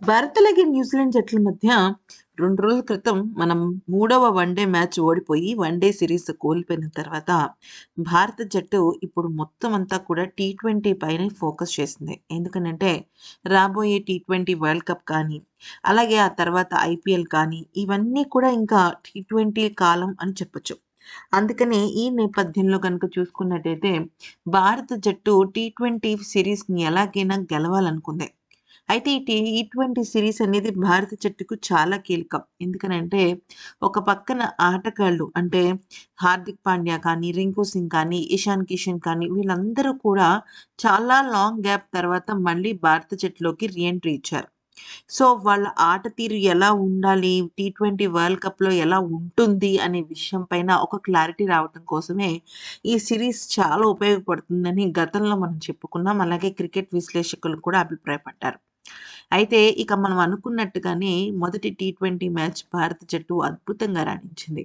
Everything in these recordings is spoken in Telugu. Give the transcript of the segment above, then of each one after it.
భారత్ అలాగే న్యూజిలాండ్ జట్ల మధ్య రెండు రోజుల క్రితం మనం మూడవ వన్‌డే మ్యాచ్ ఓడిపోయి వన్‌డే సిరీస్ కోల్పోయిన తర్వాత భారత జట్టు ఇప్పుడు మొత్తం అంతా కూడా టీ20 పైనే ఫోకస్ చేసింది. ఎందుకనంటే రాబోయే టీ20 వరల్డ్ కప్ కానీ, అలాగే ఆ తర్వాత ఐపీఎల్ కానీ ఇవన్నీ కూడా ఇంకా టీ20 కాలం అని చెప్పొచ్చు. అందుకనే ఈ నేపథ్యంలో కనుక చూసుకున్నట్టయితే భారత జట్టు టీ ట్వంటీ సిరీస్ని ఎలాగైనా గెలవాలనుకుంది. అయితే ఈ ఇటువంటి సిరీస్ అనేది భారత జట్టుకు చాలా కీలకం. ఎందుకనంటే ఒక పక్కన ఆటగాళ్ళు అంటే హార్దిక్ పాండ్యా కానీ, రింకు సింగ్ కానీ, ఇషాన్ కిషన్ కానీ వీళ్ళందరూ కూడా చాలా లాంగ్ గ్యాప్ తర్వాత మళ్ళీ భారత జట్టులోకి రీఎంట్రీ ఇచ్చారు. సో, వాళ్ళ ఆట తీరు ఎలా ఉండాలి? టీ20 వరల్డ్ కప్‌లో ఎలా ఉంటుంది? అనే విషయం పైన ఒక క్లారిటీ రావటం కోసమే ఈ సిరీస్ చాలా ఉపయోగపడుతుందని గతంలో మనం చెప్పుకున్నాం. అలాగే క్రికెట్ విశ్లేషకులు కూడా అభిప్రాయపడ్డారు. అయితే ఇక మనం అనుకున్నట్టుగానే మొదటి టీ20 మ్యాచ్ భారత జట్టు అద్భుతంగా రాణించింది.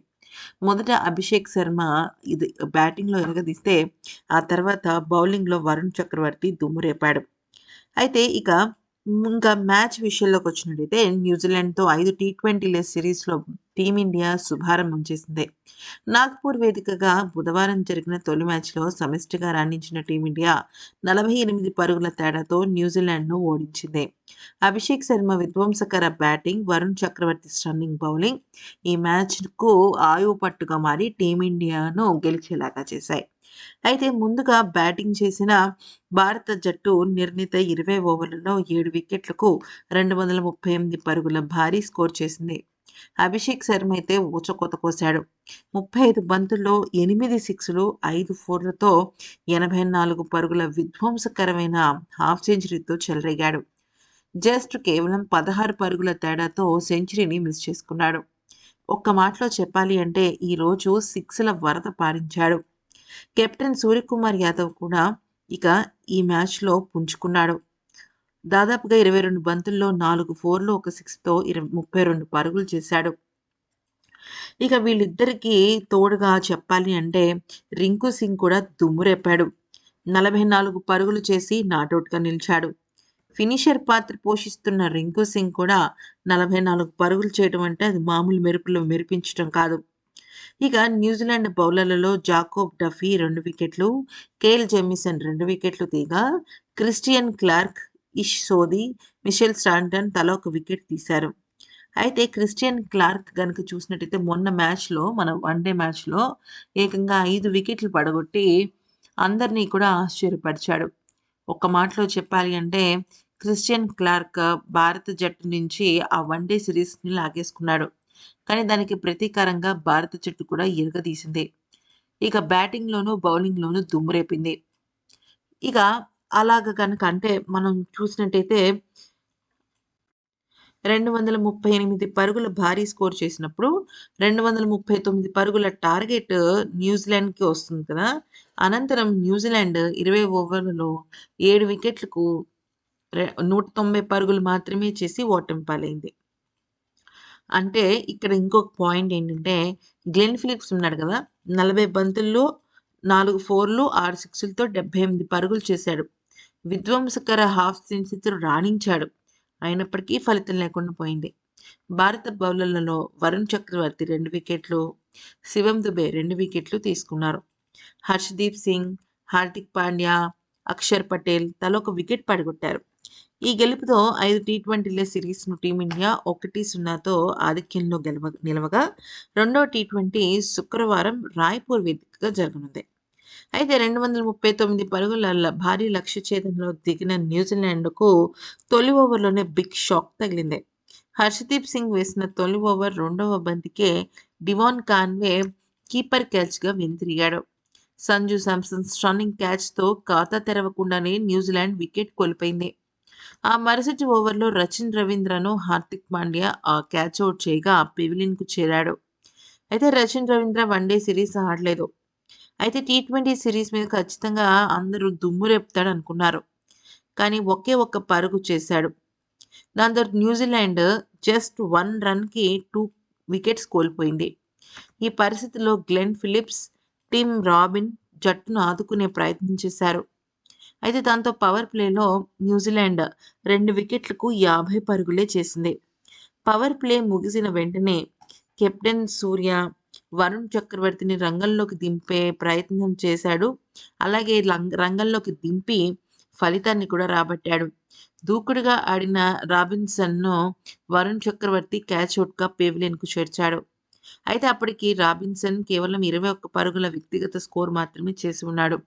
మొదట అభిషేక్ శర్మ ఇది బ్యాటింగ్‌లో ఎరగదీస్తే ఆ తర్వాత బౌలింగ్‌లో వరుణ్ చక్రవర్తి దుమ్మురేపాడు. అయితే ఇక ఇంకా మ్యాచ్ విషయంలోకి వచ్చినట్టయితే న్యూజిలాండ్‌తో 5 టీ20ల సిరీస్లో టీమిండియా శుభారంభం చేసింది. నాగ్పూర్ వేదికగా బుధవారం జరిగిన తొలి మ్యాచ్‌లో సమిష్టిగా రాణించిన టీమిండియా 48 పరుగుల తేడాతో న్యూజిలాండ్‌ను ఓడించింది. Abhishek Sharma విధ్వంసకర batting, Varun Chakravarthy stunning bowling ఈ మ్యాచ్‌కు ఆయువు పట్టుగా మారి టీమిండియాను గెలిచేలాగా చేశాయి. అయితే ముందుగా బ్యాటింగ్ చేసిన భారత జట్టు నిర్ణీత 20 ఓవర్లలో ఏడు వికెట్లకు 238 పరుగుల భారీ స్కోర్ చేసింది. అభిషేక్ శర్మ అయితే ఊచకోత కోశాడు. 35 బంతుల్లో ఎనిమిది సిక్స్‌లు, ఐదు ఫోర్లతో 84 పరుగుల విధ్వంసకరమైన హాఫ్ సెంచరీతో చెలరేగాడు. జస్ట్ కేవలం 16 పరుగుల తేడాతో సెంచరీని మిస్ చేసుకున్నాడు. ఒక్క మాటలో చెప్పాలి అంటే ఈరోజు సిక్స్‌ల వరద పారించాడు. కెప్టెన్ సూర్యకుమార్ యాదవ్ కూడా ఇక ఈ మ్యాచ్‌లో పుంజుకున్నాడు. దాదాపుగా 22 బంతుల్లో నాలుగు ఫోర్లు, ఒక సిక్స్‌తో ఇరవ్ 32 పరుగులు చేశాడు. ఇక వీళ్ళిద్దరికీ తోడుగా చెప్పాలి అంటే రింకు సింగ్ కూడా దుమ్మురేపాడు. 44 పరుగులు చేసి నాటౌట్‌గా నిలిచాడు. ఫినిషర్ పాత్ర పోషిస్తున్న రింకు సింగ్ కూడా 44 పరుగులు చేయడం అంటే అది మామూలు మెరుపులో మెరిపించడం కాదు. ఇక న్యూజిలాండ్ బౌలర్లలో జాకోబ్ డఫీ రెండు వికెట్లు, కేల్ జెమిసన్ రెండు వికెట్లు తీగా క్రిస్టియన్ క్లార్క్, ఇష్ సోధి, మిషెల్ స్టాంటన్ తలా ఒక వికెట్ తీశారు. అయితే క్రిస్టియన్ క్లార్క్ గనుక చూసినట్టయితే మొన్న మ్యాచ్‌లో మన వన్‌డే మ్యాచ్‌లో ఏకంగా ఐదు వికెట్లు పడగొట్టి అందరినీ కూడా ఆశ్చర్యపరిచాడు. ఒక్క మాటలో చెప్పాలి అంటే క్రిస్టియన్ క్లార్క్ భారత జట్టు నుంచి ఆ వన్‌డే సిరీస్ని లాగేసుకున్నాడు. కానీ దానికి ప్రతీకారంగా భారత జట్టు కూడా ఇరగదీసింది. ఇక బ్యాటింగ్‌లోనూ, బౌలింగ్‌లోనూ దుమ్మురేపింది. ఇక అలాగ కనుక అంటే మనం చూసినట్టయితే 238 పరుగుల భారీ స్కోర్ చేసినప్పుడు 239 పరుగుల టార్గెట్ న్యూజిలాండ్‌కి వస్తుంది కదా! అనంతరం న్యూజిలాండ్ 20 ఓవర్లలో ఏడు వికెట్లకు నూట తొంభై పరుగులు మాత్రమే చేసి ఓటమి పాలైంది. అంటే ఇక్కడ ఇంకొక పాయింట్ ఏంటంటే గ్లెన్ ఫిలిప్స్ ఉన్నాడు కదా! 40 బంతుల్లో నాలుగు ఫోర్లు, ఆరు సిక్స్‌లతో 78 పరుగులు చేశాడు. విధ్వంసకర హాఫ్ సెంచరీతో రాణించాడు. అయినప్పటికీ ఫలితం లేకుండా పోయింది. భారత బౌలర్లలో వరుణ్ చక్రవర్తి రెండు వికెట్లు, శివం దుబే రెండు వికెట్లు తీసుకున్నారు. హర్షదీప్ సింగ్, హార్దిక్ పాండ్యా, అక్షర్ పటేల్ తల ఒక వికెట్ పడగొట్టారు. ఈ గెలుపుతో ఐదు టీ ట్వంటీల సిరీస్ను టీమిండియా 1-0తో ఆధిక్యంలో గెలవ నిలవగా రెండో టీ20 శుక్రవారం రాయ్‌పూర్ వేదికగా జరగనుంది. అయితే 239 పరుగుల భారీ లక్ష్య ఛేదంలో దిగిన న్యూజిలాండ్‌కు తొలి ఓవర్‌లోనే బిగ్ షాక్ తగిలింది. హర్షదీప్ సింగ్ వేసిన తొలి ఓవర్ రెండవ బంతికే డివాన్ కాన్వే కీపర్ క్యాచ్‌గా వెనుతిరిగాడు. సంజు శాంసన్ స్టన్నింగ్ క్యాచ్‌తో ఖాతా తెరవకుండానే న్యూజిలాండ్ వికెట్ కోల్పోయింది. ఆ మరుసటి ఓవర్‌లో రచిన్ రవీంద్రను హార్దిక్ పాండ్యా ఆ అవుట్ చేయగా పెవిలిన్కు చేరాడు. అయితే రచిన్ రవీంద్ర వన్‌డే సిరీస్ ఆడలేదు. అయితే టీ ట్వంటీ సిరీస్ మీద ఖచ్చితంగా అందరూ దుమ్మురేపుతాడనుకున్నారు. కానీ ఒకే ఒక్క పరుగు చేశాడు. దాంతో న్యూజిలాండ్ జస్ట్ వన్ రన్‌కి టూ వికెట్స్ కోల్పోయింది. ఈ పరిస్థితిలో గ్లెన్ ఫిలిప్స్, టిమ్ రాబిన్ జట్టును ఆదుకునే ప్రయత్నం చేశారు. అయితే దాంతో పవర్ ప్లేలో న్యూజిలాండ్ రెండు వికెట్లకు యాభై పరుగులే చేసింది. పవర్ ప్లే ముగిసిన వెంటనే కెప్టెన్ సూర్య వరుణ్ చక్రవర్తిని రంగంలోకి దింపే ప్రయత్నం చేశాడు. అలాగే రంగంలోకి దింపి ఫలితాన్ని కూడా రాబట్టాడు. దూకుడుగా ఆడిన రాబిన్సన్ను వరుణ్ చక్రవర్తి క్యాచ్ అవుట్గా పెవిలియన్కు చేర్చాడు. అయితే అప్పటికి రాబిన్సన్ కేవలం ఇరవై ఒక్క పరుగుల వ్యక్తిగత స్కోర్ మాత్రమే చేసి ఉన్నాడు.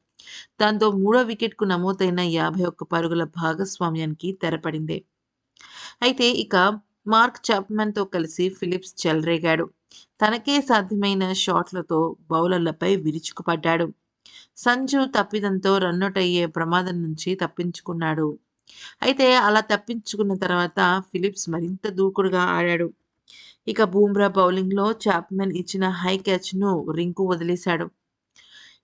దాంతో మూడో వికెట్కు నమోదైన యాభై ఒక్క పరుగుల భాగస్వామ్యానికి తెరపడింది. అయితే ఇక మార్క్ చాప్మన్తో కలిసి ఫిలిప్స్ చెలరేగాడు. తనకే సాధ్యమైన షాట్లతో బౌలర్లపై విరుచుకుపడ్డాడు. సంజు తప్పిదంతో రన్నౌట్ అయ్యే ప్రమాదం నుంచి తప్పించుకున్నాడు. అయితే అలా తప్పించుకున్న తర్వాత ఫిలిప్స్ మరింత దూకుడుగా ఆడాడు. ఇక బూమ్రా బౌలింగ్లో చాప్మెన్ ఇచ్చిన హై క్యాచ్ను రింకు వదిలేశాడు.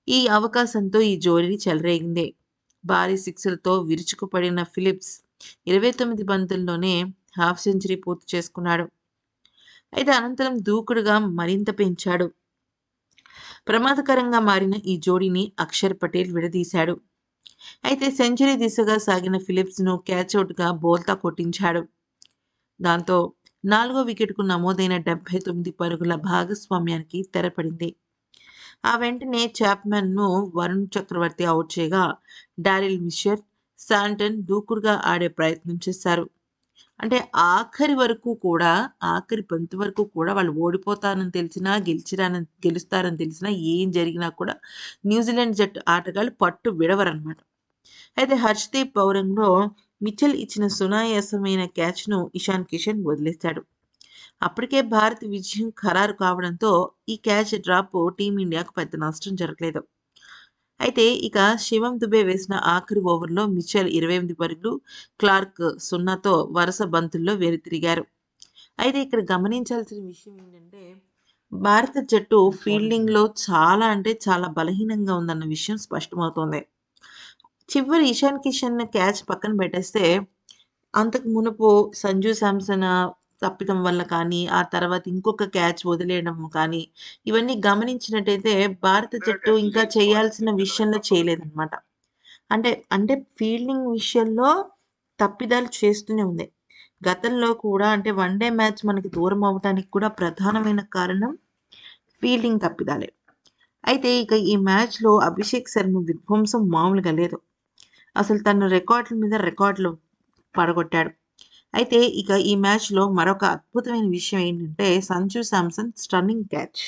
ఈ అవకాశంతో ఈ జోడీని చెలరేగింది. భారీ సిక్స్లతో విరుచుకుపడిన ఫిలిప్స్ ఇరవై తొమ్మిది బంతుల్లోనే హాఫ్ సెంచరీ పూర్తి చేసుకున్నాడు. అయితే అనంతరం దూకుడుగా మరింత పెంచాడు. ప్రమాదకరంగా మారిన ఈ జోడీని అక్షర్ పటేల్ విడదీశాడు. అయితే సెంచరీ దిశగా సాగిన ఫిలిప్స్ను క్యాచ్అవుట్గా బోల్తా కొట్టించాడు. దాంతో నాలుగో వికెట్కు నమోదైన డెబ్బై తొమ్మిది పరుగుల భాగస్వామ్యానికి తెరపడింది. ఆ వెంటనే చాప్మెన్ను వరుణ్ చక్రవర్తి అవుట్ చేయగా డారిల్ మిషర్ శాంటన్ దూకుడుగా ఆడే ప్రయత్నం చేశారు. అంటే ఆఖరి వరకు కూడా ఆఖరి పంతు వరకు కూడా వాళ్ళు ఓడిపోతారని తెలిసినా గెలిచిరానని గెలుస్తారని తెలిసినా ఏం జరిగినా కూడా న్యూజిలాండ్ జట్టు ఆటగాళ్ళు పట్టు విడవరనమాట అయితే హర్షదీప్ పౌరంలో మిచెల్ ఇచ్చిన సునాయాసమైన క్యాచ్ను ఇషాన్ కిషన్ వదిలేశాడు. అప్పటికే భారత్ విజయం ఖరారు కావడంతో ఈ క్యాచ్ డ్రాప్ టీమిండియాకు పెద్ద నష్టం జరగలేదు. అయితే ఇక శివం దుబే వేసిన ఆఖరి ఓవర్లో మిచెల్ ఇరవై ఎనిమిది పరుగులు క్లార్క్ సున్నాతో వరుస బంతుల్లో వెనుతిరిగారు అయితే ఇక్కడ గమనించాల్సిన విషయం ఏంటంటే భారత జట్టు ఫీల్డింగ్లో చాలా అంటే చాలా బలహీనంగా ఉందన్న విషయం స్పష్టమవుతోంది. చివరి ఇషాన్ కిషన్ క్యాచ్ పక్కన పెట్టేస్తే అంతకు మునుపు సంజు శాంసన్ తప్పిదం వల్ల కానీ ఆ తర్వాత ఇంకొక క్యాచ్ వదిలేయడం కానీ ఇవన్నీ గమనించినట్టయితే భారత జట్టు ఇంకా చేయాల్సిన విషయంలో చేయలేదన్నమాట. అంటే అంటే ఫీల్డింగ్ విషయంలో తప్పిదాలు చేస్తూనే ఉంది. గతంలో కూడా అంటే వన్ డే మ్యాచ్ మనకి దూరం అవడానికి కూడా ప్రధానమైన కారణం ఫీల్డింగ్ తప్పిదాలే. అయితే ఇక ఈ మ్యాచ్లో అభిషేక్ శర్మ విధ్వంసం మామూలుగా లేదు. అసలు తన రికార్డుల మీద రికార్డులు పడగొట్టాడు. అయితే ఇక ఈ మ్యాచ్లో మరొక అద్భుతమైన విషయం ఏంటంటే సంజు శాంసన్ స్టన్నింగ్ క్యాచ్.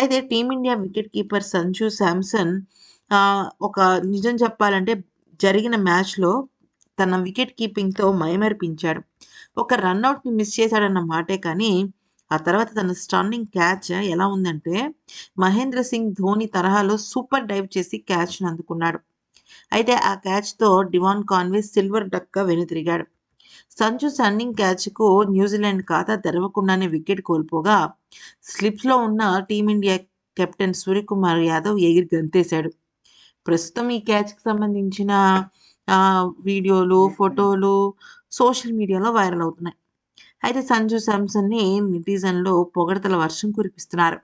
అయితే Team India wicket keeper Sanju Samson ఒక నిజం చెప్పాలంటే జరిగిన మ్యాచ్లో తన వికెట్ కీపింగ్తో మైమరిపించాడు. ఒక రన్అట్ని మిస్ చేశాడన్న మాటే కానీ ఆ తర్వాత తన స్టన్నింగ్ క్యాచ్ ఎలా ఉందంటే మహేంద్ర సింగ్ ధోని తరహాలో సూపర్ డైవ్ చేసి క్యాచ్ను అందుకున్నాడు. అయితే ఆ క్యాచ్తో డివాన్ కాన్వే సిల్వర్ డక్గా వెనుతిరిగాడు. సంజు సన్నింగ్ క్యాచ్కు న్యూజిలాండ్ ఖాతా తెరవకుండానే వికెట్ కోల్పోగా స్లిప్స్లో ఉన్న టీమిండియా కెప్టెన్ సూర్యకుమార్ యాదవ్ ఎగిరి గంతేశాడు. ప్రస్తుతం ఈ క్యాచ్కి సంబంధించిన వీడియోలు ఫోటోలు సోషల్ మీడియాలో వైరల్ అవుతున్నాయి. అయితే సంజు శాంసన్ని నిటిజన్లు పొగడతల వర్షం కురిపిస్తున్నారు.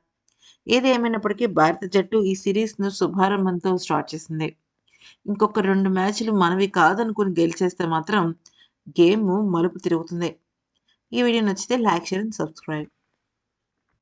ఏది ఏమైనప్పటికీ భారత జట్టు ఈ సిరీస్ను శుభారంభంతో స్టార్ట్ చేసింది. ఇంకొక రెండు మ్యాచ్లు మనవి కాదనుకుని గెలిచేస్తే మాత్రం గేమ్ మలుపు తిరుగుతుంది. ఈ వీడియో నచ్చితే లైక్ షేర్ అండ్ సబ్స్క్రైబ్.